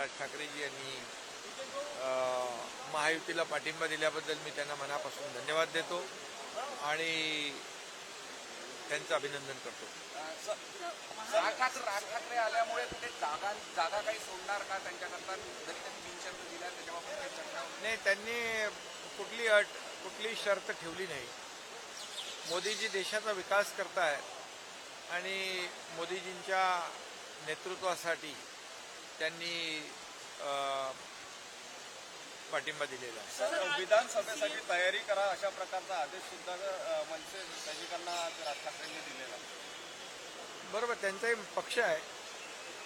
राज ठाकरेजी यांनी महायुतीला पाठिंबा दिल्याबद्दल मी त्यांना मनापासून धन्यवाद देतो आणि त्यांचं अभिनंदन करतो. राज ठाकरे राज ठाकरे आल्यामुळे कुठे जागा जागा काही सोडणार का त्यांच्याकरता? जरी त्यांनी बिनशर्त दिल्या त्याच्याबाबत काही चर्चा होती? नाही त्यांनी कुठली अट कुठली शर्त ठेवली नाही. मोदीजी देशाचा विकास करतायत आणि मोदीजींच्या नेतृत्वासाठी त्यांनी पाठिंबा दिलेला आहे. विधानसभेसाठी तयारी करा अशा प्रकारचा आदेश सुद्धा मनसे सैनिकांना राज ठाकरेंनी दिलेला बरोबर त्यांचाही पक्ष आहे.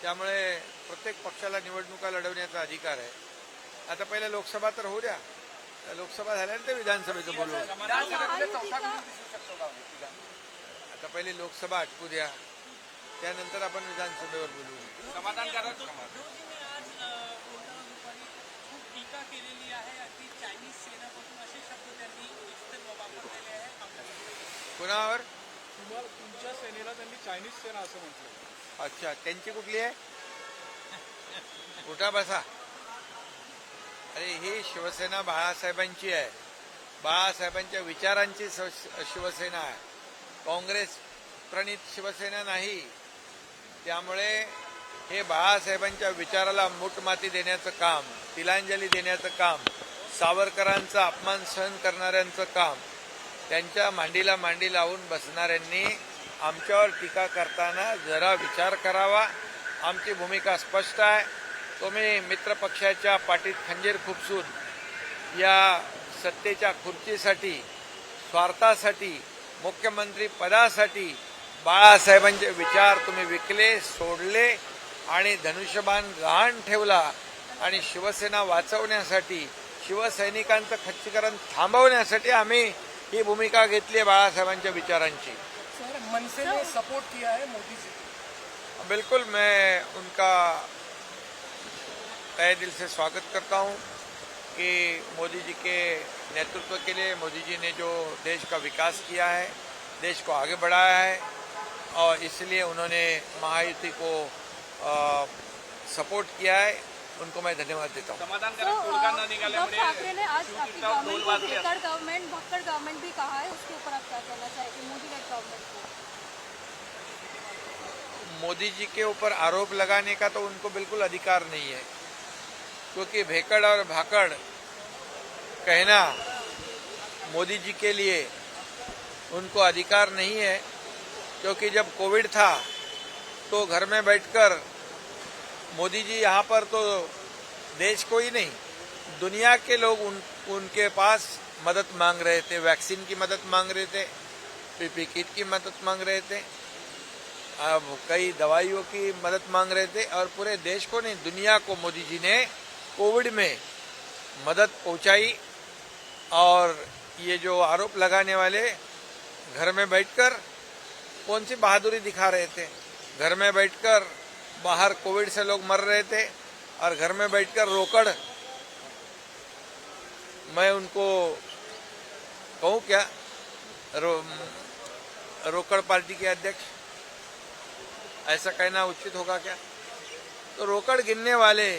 त्यामुळे प्रत्येक पक्षाला निवडणुका लढवण्याचा अधिकार आहे. आता पहिले लोकसभा तर होऊ द्या. लोकसभा झाल्यानंतर विधानसभेचं बोलू? आता पहिले लोकसभा आटपू द्या. त्यानंतर आपण विधानसभेवर बोलू. समाधानकारक विरोधीने आज अ, कोल्हापूर दुपारी खूप टीका केलेली आहे. अगदी चायनीज सेनापासून असे शब्द त्यांनी इस्तेमाल वापरलेले आहे. आपल्या कुणावर? तुम्हाला तुमच्या सेनेला त्यांनी चायनीज सेना असं म्हटलं अच्छा त्यांची कुठली आहे? उठा बसा. अरे ही शिवसेना बाळासाहेबांची आहे. बाळासाहेबांच्या विचारांची स- शिवसेना आहे. काँग्रेस प्रणित शिवसेना नाही. त्यामुळे हे बाळासाहेबांच्या विचाराला मूठमाती देण्याचं काम तिलांजली देण्याचं काम सावरकरांचा अपमान सहन करणाऱ्यांचं काम त्यांच्या मांडीला मांडी लावून बसणाऱ्यांनी आमच्यावर टीका करताना जरा विचार करावा. आमची भूमिका स्पष्ट आहे. तुम्ही मित्रपक्षाच्या पाठीत खंजीर खुपसून या सत्तेच्या खुर्चीसाठी स्वार्थासाठी मुख्यमंत्री पदासाठी बाळासाहेबांचे विचार तुम्ही विकले सोडले आणि धनुष्यबाण गहाण ठेवला आणि शिवसेना वाचवण्यासाठी शिवसैनिकांचं खच्चीकरण थांबवण्यासाठी आम्ही ही भूमिका घेतली आहे बाळासाहेबांच्या विचारांची. सर मनसे ने सपोर्ट किया है मोदी जी को बिल्कुल मैं उनका तय दिल से स्वागत करता हूं कि मोदी जी के नेतृत्व के लिए मोदी जी ने जो देश का विकास किया है देश को आगे बढ़ाया है और इसलिए उन्होंने महायुति को अ, सपोर्ट किया है। उनको मैं धन्यवाद देता हूं। समाधानकारक तो, तोडगा अ, न उद्धव निघाल्यामुळे ठाकरे ने आज आपकी शिवसेना ढोल गवर्नमेंट को वाजले भक्कड़ गवर्नमेंट भक्कड़ गवर्नमेंट भी कहा है उसके ऊपर आप क्या कहना चाहेंगे? मोदी लेड गवर्नमेंट को। मोदी जी के ऊपर आरोप लगाने का तो उनको बिल्कुल अधिकार नहीं है। क्योंकि भेकड़ और भाकड़ कहना मोदी जी के लिए उनको अधिकार नहीं है। क्योंकि जब कोविड था तो घर में बैठकर मोदी जी यहाँ पर तो देश को ही नहीं, दुनिया के लोग उन, उनके पास मदद मांग रहे थे, वैक्सीन की मदद मांग रहे थे, पीपी किट की मदद मांग रहे थे, अब कई दवाइयों की मदद मांग रहे थे और पूरे देश को नहीं, दुनिया को मोदी जी ने कोविड में मदद पहुंचाई और ये जो आरोप लगाने वाले घर में बैठकर कौन सी बहादुरी दिखा रहे थे? घर में बैठकर बाहर कोविड से लोग मर रहे थे और घर में बैठकर रोकड़। मैं उनको कहूँ क्या? रो, रोकड़ पार्टी के अध्यक्ष ऐसा कहना उचित होगा क्या? तो रोकड़ गिनने वाले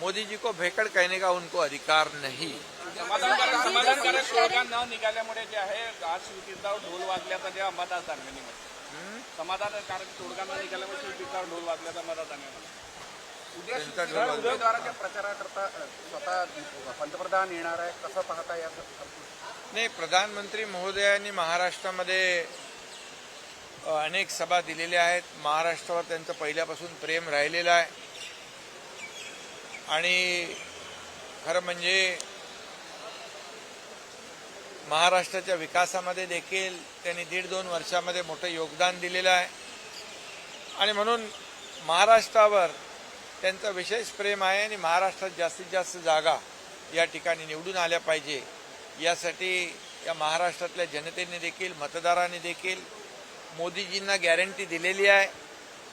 मोदी जी को भेकड़ कहने का उनको अधिकार नहीं। समाधानकारक न निघाल्यामुळे जे आहे आज शिवतीर्थावर ढोल वाजल्याचा जे अंबादास दानवेंनी समाधानकारक तोडगा न निघाल्यामुळे शिवतीर्थावर ढोल वाजल्याचा अंबादास. उमेदवाराच्या प्रचाराकरता स्वतः पंतप्रधान येणार आहे. कसं पाहता या नाही प्रधानमंत्री महोदयांनी महाराष्ट्रामध्ये अनेक सभा दिलेल्या आहेत. महाराष्ट्रावर त्यांचं पहिल्यापासून प्रेम राहिलेलं आहे. आणि खरं म्हणजे महाराष्ट्राच्या विकासामध्ये देखील त्यांनी दीड दोन वर्षामध्ये मोठं योगदान दिलेलं आहे. आणि म्हणून महाराष्ट्रावर त्यांचं विशेष प्रेम आहे आणि महाराष्ट्रात जास्तीत जास्त जागा या ठिकाणी निवडून आल्या पाहिजे. यासाठी या महाराष्ट्रातल्या जनतेने देखील मतदारांनी देखील मोदीजींना गॅरंटी दिलेली आहे.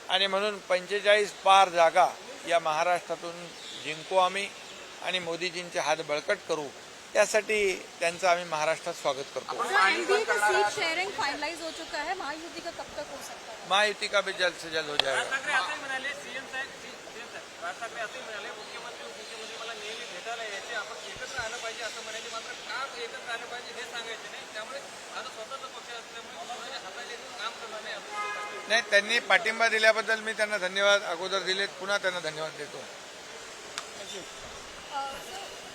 आणि म्हणून पंचेचाळीस पार जागा या महाराष्ट्रातून जिंकू आम्ही आणि मोदीजींचे हात बळकट करू त्यासाठी त्यांचं आम्ही महाराष्ट्रात स्वागत करतो. सर एनडीए का सीट शेयरिंग फाइनलाइज हो चुका है महायुति का कब तक हो सकता है? महायुति का भी जल्द से जल्द हो जाएगा। हे सांगतात. नाही त्यांनी पाठिंबा दिल्याबद्दल मी त्यांना धन्यवाद अगोदर दिलेत पुन्हा त्यांना धन्यवाद देतो. Thank. Uh, so